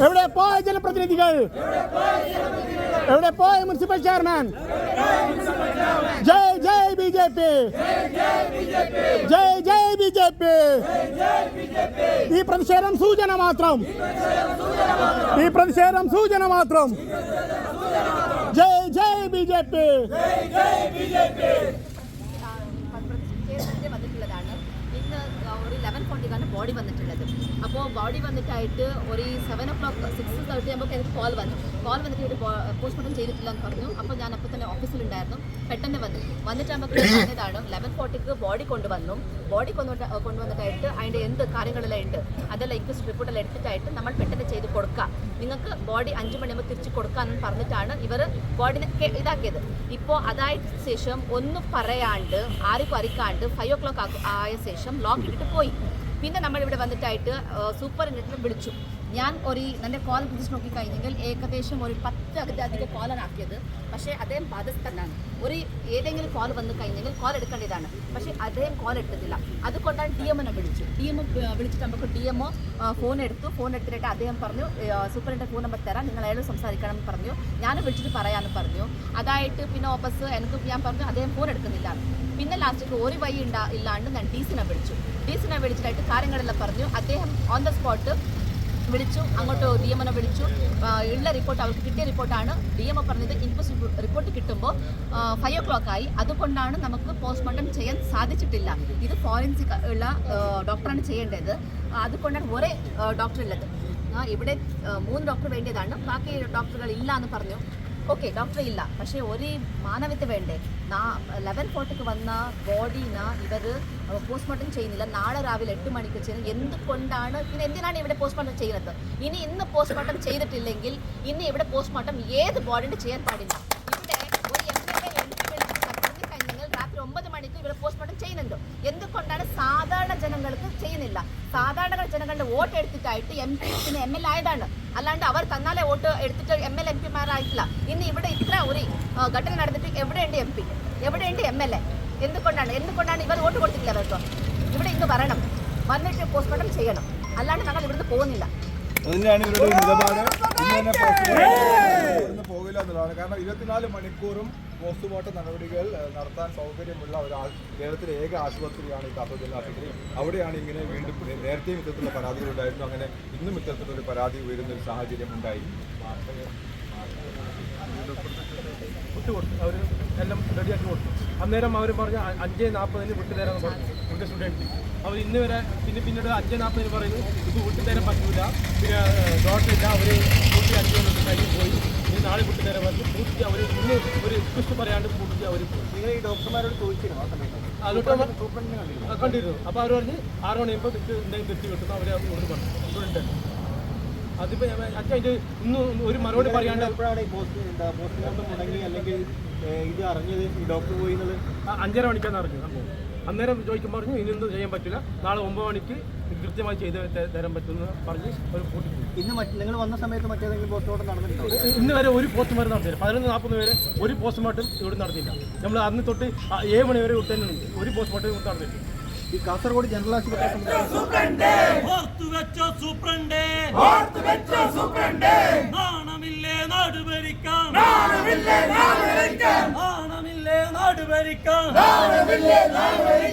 എവിടെ പോയ ജനപ്രതിനിധികൾ എവിടെ പോയ മുനിസിപ്പൽ ചെയർമാൻ ജയ് ജയ് ബി ജെ പി ജയ് ജയ് ബി ജെ പി ഈ പ്രതിഷേധം സൂചന മാത്രം ഈ പ്രതിഷേധം സൂചന മാത്രം ജയ് ജയ് ബി ജെ പി ബോഡി വന്നിട്ടുള്ളത്. അപ്പോൾ ബോഡി വന്നിട്ടായിട്ട് ഒരു seven o'clock six thirty ആകുമ്പോൾ എനിക്ക് കോൾ വന്നു. കോൾ വന്നിട്ട് ഇവിടെ പോസ്റ്റ്മോർട്ടം ചെയ്തിട്ടില്ല എന്ന് പറഞ്ഞു. അപ്പോൾ ഞാൻ അപ്പോൾ തന്നെ ഓഫീസിലുണ്ടായിരുന്നു പെട്ടെന്ന് വന്നു. വന്നിട്ടാകുമ്പോൾ പറഞ്ഞതാണ് ലെവൻ ഫോർട്ടിക്ക് ബോഡി കൊണ്ടുവന്നു. ബോഡി കൊണ്ടുവന്ന കൊണ്ടുവന്നിട്ടായിട്ട് അതിന്റെ എന്ത് കാര്യങ്ങളെല്ലാം ഉണ്ട്? അതെല്ലാം ഇൻക്വസ്റ്റ് റിപ്പോർട്ടെല്ലാം എടുത്തിട്ടായിട്ട് നമ്മൾ പെട്ടെന്ന് ചെയ്ത് കൊടുക്കാം. നിങ്ങൾക്ക് ബോഡി അഞ്ച് മണിയാകുമ്പോൾ തിരിച്ച് കൊടുക്കാമെന്ന് പറഞ്ഞിട്ടാണ് ഇവർ ബോഡിനെ ഇതാക്കിയത്. ഇപ്പോൾ അതായത് ശേഷം ഒന്ന് പറയാണ്ട് ആർക്കും അറിയിക്കാണ്ട് ഫൈവ് ഓ ക്ലോക്ക് ആയ ശേഷം ലോക്ക് ഇട്ടിട്ട് പോയി. പിന്നെ നമ്മൾ ഇവിടെ വന്നിട്ടായിട്ട് സൂപ്പർ സൂപ്പറിനെ വിളിച്ചു. ഞാൻ ഒരു എന്റെ കോൾ പിടിച്ച് നോക്കിക്കഴിഞ്ഞെങ്കിൽ ഏകദേശം ഒരു പത്ത് അധികം കോളാണ് ആക്കിയത്. പക്ഷേ അദ്ദേഹം ബാധസ്ഥനാണ് ഒരു ഏതെങ്കിലും കോൾ വന്നു കഴിഞ്ഞെങ്കിൽ കോൾ എടുക്കേണ്ടതാണ്. പക്ഷേ അദ്ദേഹം കോൾ എടുത്തിട്ടില്ല. അതുകൊണ്ടാണ് ഡി എമ്മിനെ വിളിച്ചു. ഡി എം വിളിച്ചിട്ട് നമുക്ക് ഡി എം ഫോൺ എടുത്തു. ഫോൺ എടുത്തിട്ട് അദ്ദേഹം പറഞ്ഞു സൂപ്പറിന്റെ ഫോൺ നമ്പർ തരാം. നിങ്ങൾ അയാൾ സംസാരിക്കണം എന്ന് പറഞ്ഞു. ഞാൻ വിളിച്ചിട്ട് പറയാമെന്ന് പറഞ്ഞു. അതായിട്ട് പിന്നെ ഓപ്പസ് എനിക്ക് ഞാൻ പറഞ്ഞു അദ്ദേഹം ഫോൺ എടുക്കുന്നില്ല. പിന്നെ ലാസ്റ്റ് ഒരു വഴി ഉണ്ടാ ഇല്ലാണ്ട് ഞാൻ ഡി സിനെ വിളിച്ചു. ഡി സിനെ വിളിച്ചിട്ടായിട്ട് കാര്യങ്ങളെല്ലാം പറഞ്ഞു. അദ്ദേഹം ഓൺ ദ സ്പോട്ട് വിളിച്ചു അങ്ങോട്ട് ഡി എമ്മിനെ വിളിച്ചു ഉള്ള റിപ്പോർട്ട് അവർക്ക് കിട്ടിയ റിപ്പോർട്ടാണ് ഡി എം പറഞ്ഞത് ഇൻക്വസ്റ്റ് റിപ്പോർട്ട് കിട്ടുമ്പോൾ ഫൈവ് ഒ ക്ലോക്ക് ആയി. അതുകൊണ്ടാണ് നമുക്ക് പോസ്റ്റ്മോർട്ടം ചെയ്യാൻ സാധിച്ചിട്ടില്ല. ഇത് ഫോറൻസിക് ഉള്ള ഡോക്ടറാണ് ചെയ്യേണ്ടത്. അതുകൊണ്ടാണ് ഒരേ ഡോക്ടർ ഉള്ളത്. ഇവിടെ മൂന്ന് ഡോക്ടർ വേണ്ടിയതാണ്. ബാക്കി ഡോക്ടറുകൾ ഇല്ല എന്ന് പറഞ്ഞു. ഓക്കെ ഡോക്ടർ ഇല്ല. പക്ഷേ ഒരു മാനവത്വം വേണ്ടേ? നാ ലെവൻ ഫോർട്ടിക്ക് വന്ന ബോഡീന ഇവർ പോസ്റ്റ്മോർട്ടം ചെയ്യുന്നില്ല. നാളെ രാവിലെ എട്ട് മണിക്ക് ചെയ്യുന്നത് എന്തുകൊണ്ടാണ് പിന്നെ എന്തിനാണ് ഇവിടെ പോസ്റ്റ്മോർട്ടം ചെയ്യുന്നത്? ഇനി ഇന്ന് പോസ്റ്റ്മോർട്ടം ചെയ്തിട്ടില്ലെങ്കിൽ ഇനി ഇവിടെ പോസ്റ്റ്മോർട്ടം ഏത് ബോഡിന്റെ ചെയ്യാൻ പാടില്ല ഇവിടെ ഒരു M L A M P വിളിച്ച് കഴിഞ്ഞെങ്കിൽ രാത്രി ഒമ്പത് മണിക്ക് ഇവിടെ പോസ്റ്റ്മോർട്ടം ചെയ്യുന്നുണ്ട് എന്തുകൊണ്ടാണ് സാധാരണ ജനങ്ങൾക്ക് ചെയ്യുന്നില്ല സാധാരണ ജനങ്ങളുടെ വോട്ട് എടുത്തിട്ടായിട്ട് എം പി പിന്നെ എം എൽ ആയതാണ്. അല്ലാണ്ട് അവർ തന്നാലേ വോട്ട് എടുത്തിട്ട് എം എൽ എം പിമാരായിട്ടില്ല ഇന്ന് ഇവിടെ ഇത്ര ഒരു ഘട്ടന നടന്നിട്ട് എവിടെയുണ്ട് എം പി? എവിടെയുണ്ട് എം എൽ എ? എന്തുകൊണ്ടാണ്? എന്തുകൊണ്ടാണ് ഇവർ വോട്ട് കൊടുത്തിട്ടില്ല അവർക്ക് ഇവിടെ ഇന്ന് വരണം. വന്നിട്ട് പോസ്റ്റ്മോർട്ടം ചെയ്യണം. അല്ലാണ്ട് ഞങ്ങൾ ഇവിടുന്ന് പോകുന്നില്ല. കാരണം ഇരുപത്തിനാല് മണിക്കൂറും പോസ്റ്റ്മോർട്ടം നടപടികൾ നടത്താൻ സൗകര്യമുള്ള ഒരു കേരളത്തിലെ ഏക ആശുപത്രിയാണ് ഈ കാസർഗോഡ് ജില്ലാ ആശുപത്രി അവിടെയാണ് ഇങ്ങനെ വീണ്ടും നേരത്തെയും ഇത്തരത്തിലുള്ള പരാതികൾ ഉണ്ടായിരുന്നു അങ്ങനെ ഇന്നും ഇത്തരത്തിലൊരു പരാതി ഉയരുന്ന ഒരു സാഹചര്യം ഉണ്ടായി വിട്ടു കൊടുത്തു അവർ എല്ലാം റെഡിയാക്കി കൊടുത്തു. അന്നേരം അവർ പറഞ്ഞ അഞ്ചേ നാൽപ്പതിന് വിട്ടു തരാമെന്ന് പറഞ്ഞു എന്റെ സ്റ്റുഡന്റ് അവർ ഇന്ന് വരെ പിന്നെ പിന്നീട് അഞ്ച് നാൽപ്പതിന് പറയുന്നു ഇത് വിട്ടു തരാൻ പറ്റൂല. പിന്നെ ഡോക്ടറില്ല. അവർ കൂട്ടി അഞ്ച് കഴിഞ്ഞ് പോയി. ഇനി നാളെ വിട്ടു തരാൻ പറഞ്ഞു പൂർത്തി അവർ ഇന്ന് ഒരു റിക്വസ്റ്റ് പറയാണ്ട് പൂർത്തി അവർ പോയി. നിങ്ങൾ ഈ ഡോക്ടർമാരോട് ചോദിച്ചിരുന്നു? ആ സമയത്ത്? കണ്ടിരുന്നു? അപ്പോൾ അവർ പറഞ്ഞ് ആറ് മണിയാകുമ്പോൾ വിട്ട് എന്തെങ്കിലും തെറ്റി കിട്ടുന്നു അവർ ഇവിടെ പറഞ്ഞു. സ്റ്റുഡന്റ് അതിപ്പോൾ അച്ഛൻ ഇത് ഇന്ന് ഒരു മറുപടി പറയാണ്ട് അല്ലെങ്കിൽ ഇത് അറിഞ്ഞത് ഈ ഡോക്ടർ പോയി അഞ്ചര മണിക്കാണ് അറിഞ്ഞത് സംഭവം അന്നേരം ചോദിക്കുമ്പോൾ പറഞ്ഞു ഇനിയൊന്നും ചെയ്യാൻ പറ്റില്ല. നാളെ ഒമ്പത് മണിക്ക് കൃത്യമായി ചെയ്ത് തരാൻ പറ്റുമെന്ന് പറഞ്ഞ് ഒരു കൂട്ടി. ഇന്ന് നിങ്ങൾ വന്ന സമയത്ത് മറ്റേതെങ്കിലും പോസ്റ്റ്മോർട്ടം നടന്നിട്ടുണ്ടോ? ഇന്ന് വരെ ഒരു പോസ്റ്റ്മോർട്ടം നടത്തില്ല പതിനൊന്ന് നാൽപ്പത് വരെ ഒരു പോസ്റ്റ്മോർട്ടം ഇവിടെ നടത്തില്ല നമ്മൾ അന്ന് തൊട്ട് ഏഴ് മണി വരെ വിട്ടുതന്നെയുണ്ട് ഒരു പോസ്റ്റ്മോർട്ടം ഇവിടെ നടന്നിട്ടില്ല ഈ കാസർഗോഡ് ജനറൽ ആശുപത്രി ഓർത്തുവെച്ചോ സൂപ്രണ്ടേ നാണമില്ലേ നാട് ഭരിക്കാം നാണമില്ലേ നാട് ഭരിക്കാൻ ജയ്